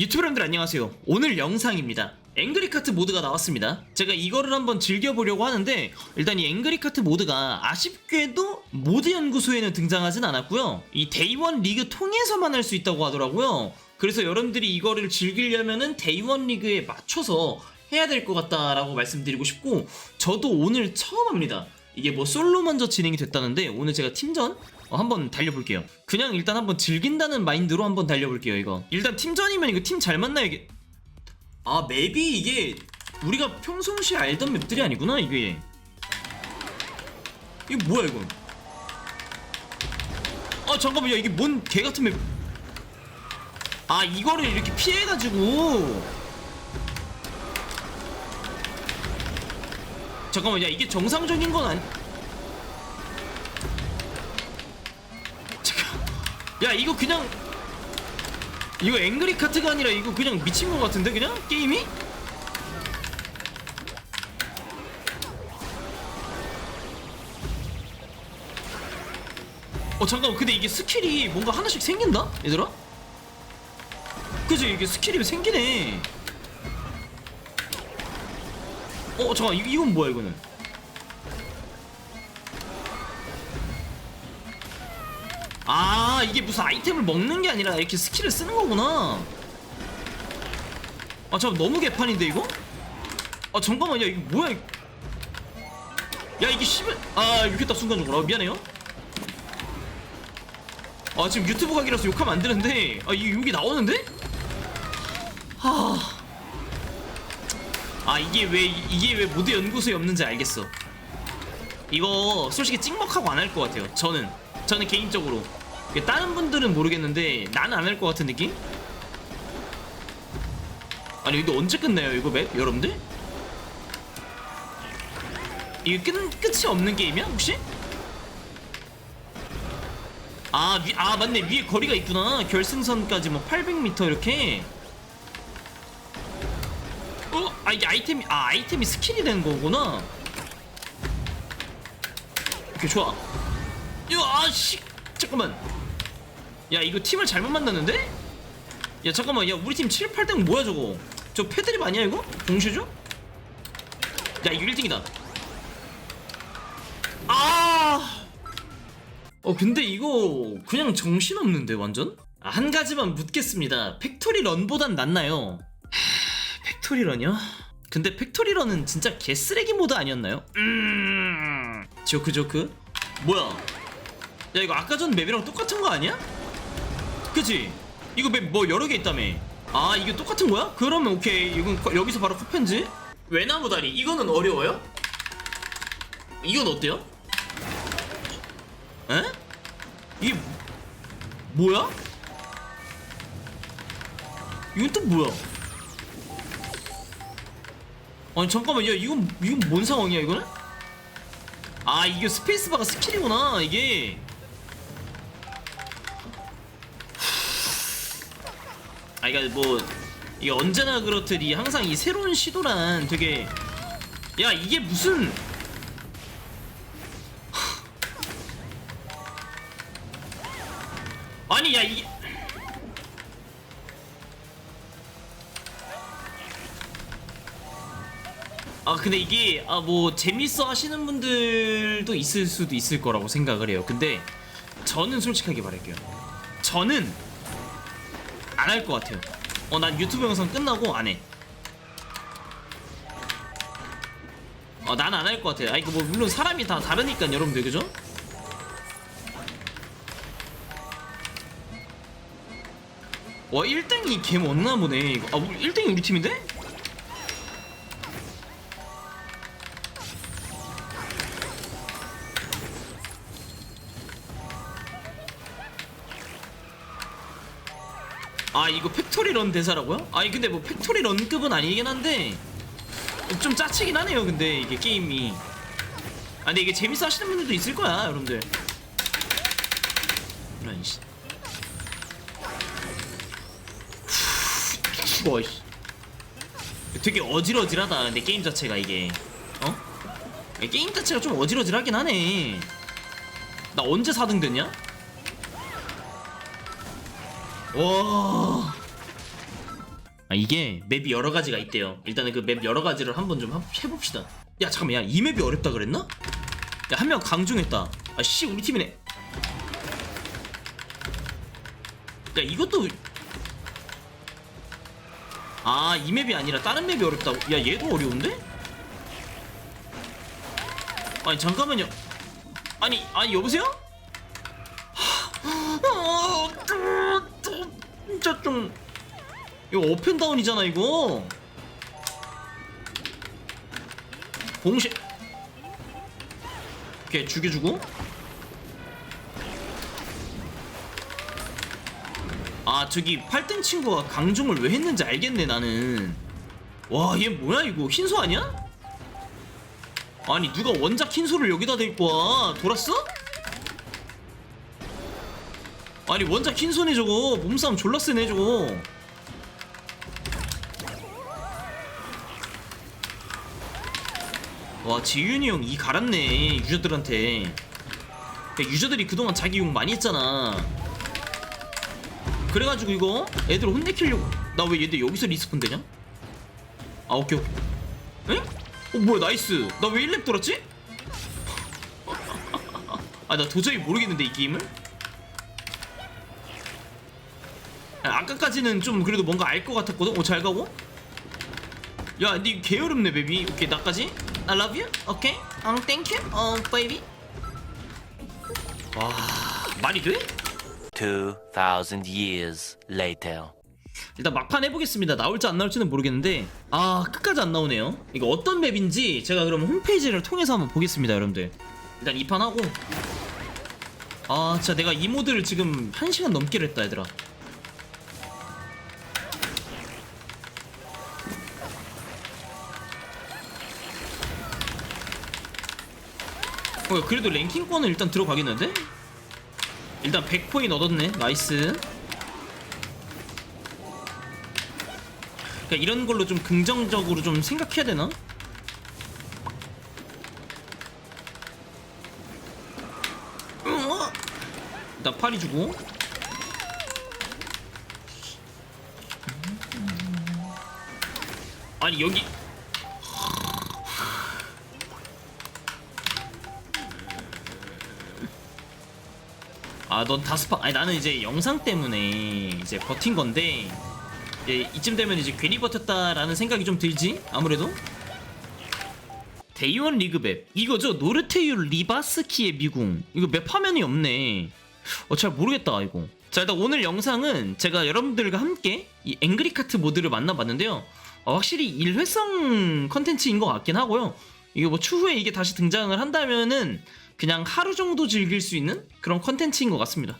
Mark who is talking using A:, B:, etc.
A: 유튜브 여러분들 안녕하세요. 오늘 영상입니다. 앵그리카트 모드가 나왔습니다. 제가 이거를 한번 즐겨보려고 하는데 일단 이 앵그리카트 모드가 아쉽게도 모드 연구소에는 등장하진 않았고요. 이 데이원 리그 통해서만 할 수 있다고 하더라고요. 그래서 여러분들이 이거를 즐기려면은 데이원 리그에 맞춰서 해야 될 것 같다라고 말씀드리고 싶고 저도 오늘 처음 합니다. 이게 뭐 솔로 먼저 진행이 됐다는데 오늘 제가 팀전 어, 한번 달려볼게요. 그냥 일단 한번 즐긴다는 마인드로 한번 달려볼게요. 이거 일단 팀전이면 이거 팀 잘 만나야 게. 아 맵이 이게 우리가 평소시에 알던 맵들이 아니구나 이게. 이거 뭐야 이건? 아 잠깐만요 이게 뭔 개 같은 맵? 아 이거를 이렇게 피해가지고. 잠깐만 야 이게 정상적인 건 아니. 야 이거 그냥 이거 앵그리 카트가 아니라 이거 그냥 미친 것 같은데 그냥? 게임이? 어 잠깐만. 근데 이게 스킬이 뭔가 하나씩 생긴다? 얘들아? 그지? 이게 스킬이 생기네. 어 잠깐 이, 이건 뭐야 이거는? 아 이게 무슨 아이템을 먹는 게 아니라 이렇게 스킬을 쓰는 거구나. 아 잠깐 너무 개판인데 이거? 아 잠깐만 야 이거 뭐야 이- 야 이게 씨발 아 욕했다 순간적으로. 아, 미안해요. 아 지금 유튜브 각이라서 욕하면 안 되는데. 아 이게 욕이 나오는데? 하... 아 이게 왜 이게 왜 모드 연구소에 없는지 알겠어. 이거 솔직히 찍먹하고 안 할 것 같아요 저는. 저는 개인적으로 이게 다른 분들은 모르겠는데 나는 안할 것 같은 느낌? 아니 이거 언제 끝나요 이거 맵 여러분들? 이게 끝, 끝이 없는 게임이야 혹시? 아, 위, 아 맞네 위에 거리가 있구나 결승선까지 뭐 800m 이렇게 어? 아 이게 아이템이 아 아이템이 스킬이 되는 거구나 오케이 좋아 야 아씨 잠깐만 야 이거 팀을 잘못 만났는데? 야 잠깐만 야 우리 팀 7, 8등 뭐야 저거 저 패드립 아니야 이거? 동시죠? 야 이거 1등이다 아 어 근데 이거 그냥 정신없는데 완전? 아, 한 가지만 묻겠습니다 팩토리 런보단 낫나요? 하, 팩토리 런이요? 근데 팩토리 런은 진짜 개쓰레기 모드 아니었나요? 음 조크 조크 뭐야 야 이거 아까 전 맵이랑 똑같은 거 아니야? 그치? 이거 맵 뭐 여러 개 있다며 아 이게 똑같은 거야? 그러면 오케이 이건 거- 여기서 바로 쿠펜즈 외나무 다리 이거는 어려워요? 이건 어때요? 에? 이게 뭐- 뭐야? 이건 또 뭐야? 아니 잠깐만 야 이건 이건 뭔 상황이야 이거는? 아 이게 스페이스바가 스킬이구나 이게 아 이거 뭐 이게 언제나 그렇듯 이 항상 이 새로운 시도란 되게 야 이게 무슨 아니 야 이게 아 근데 이게 아 뭐 재밌어 하시는 분들도 있을 수도 있을 거라고 생각을 해요. 근데 저는 솔직하게 말할게요. 저는 안 할 것 같아요. 어 난 유튜브 영상 끝나고 안해. 어 난 안 할 것 같아요 아니 그뭐 물론 사람이 다 다르니까 여러분들. 그죠? 와 1등이 걔 못나 보네. 이거. 아 1등이 우리 팀인데? 아 이거 팩토리 런 대사라고요? 아니 근데 뭐 팩토리 런급은 아니긴 한데 좀 짜치긴 하네요 근데 이게 게임이 아 근데 이게 재밌어 하시는 분들도 있을 거야 여러분들 이런 씨 죽어 씨. 되게 어질어질하다 근데 게임 자체가 이게 어? 게임 자체가 좀 어질어질하긴 하네 나 언제 4등 됐냐? 와 아, 이게 맵이 여러 가지가 있대요. 일단은 그 맵 여러 가지를 한번 좀 한- 해봅시다. 야 잠깐만 야 이 맵이 어렵다 그랬나? 야 한 명 강중했다. 아씨 우리 팀이네. 야 이것도 아 이 맵이 아니라 다른 맵이 어렵다고? 야 얘도 어려운데? 아니 잠깐만요. 아니 아니 여보세요? 하, 어, 진짜 좀 이거 업앤다운이잖아 이거. 봉쇄. 오케이 죽여주고. 아 저기 8등 친구가 강종을 왜 했는지 알겠네 나는 와 얘 뭐야 이거 흰소 아니야? 아니 누가 원작 흰소를 여기다 대고 와 돌았어? 아니 원작 흰소네 저거 몸싸움 졸라 세네 저거 와 지윤이 형 이 갈았네 유저들한테 야, 유저들이 그동안 자기 욕 많이 했잖아 그래가지고 이거 애들 혼내키려고 나 왜 얘들 여기서 리스폰 되냐? 아 오케이 오케이 에? 어 뭐야 나이스 나 왜 1렙 돌았지? 아 나 도저히 모르겠는데 이 게임을? 아까까지는 좀 그래도 뭔가 알 것 같았거든? 어잘 가고? 야 근데 이거 게으름네 베비 오케이 나까지? I love you? 오케이? 응 땡큐? 어 베이비 와 말이 돼?
B: 2,000 years later.
A: 일단 막판 해보겠습니다. 나올지 안 나올지는 모르겠는데 아 끝까지 안 나오네요. 이거 어떤 맵인지 제가 그럼 홈페이지를 통해서 한번 보겠습니다, 여러분들. 일단 이 판 하고 아 진짜 내가 이 모드를 지금 1시간 넘게 했다 얘들아. 어, 그래도 랭킹권은 일단 들어가겠는데? 일단 100포인 얻었네. 나이스. 그러니까 이런 걸로 좀 긍정적으로 좀 생각해야 되나? 으아! 일단 파리 주고 아니 여기 아 넌 다스파 아니 나는 이제 영상 때문에 이제 버틴 건데 이제 이쯤 되면 이제 괜히 버텼다라는 생각이 좀 들지? 아무래도? 데이원 리그맵. 이거죠 노르테유 리바스키의 미궁. 이거 맵 화면이 없네. 어 잘 모르겠다 이거. 자 일단 오늘 영상은 제가 여러분들과 함께 이 앵그리카트 모드를 만나봤는데요. 어, 확실히 일회성 컨텐츠인 것 같긴 하고요. 이게 뭐 추후에 이게 다시 등장을 한다면은 그냥 하루 정도 즐길 수 있는 그런 컨텐츠인 것 같습니다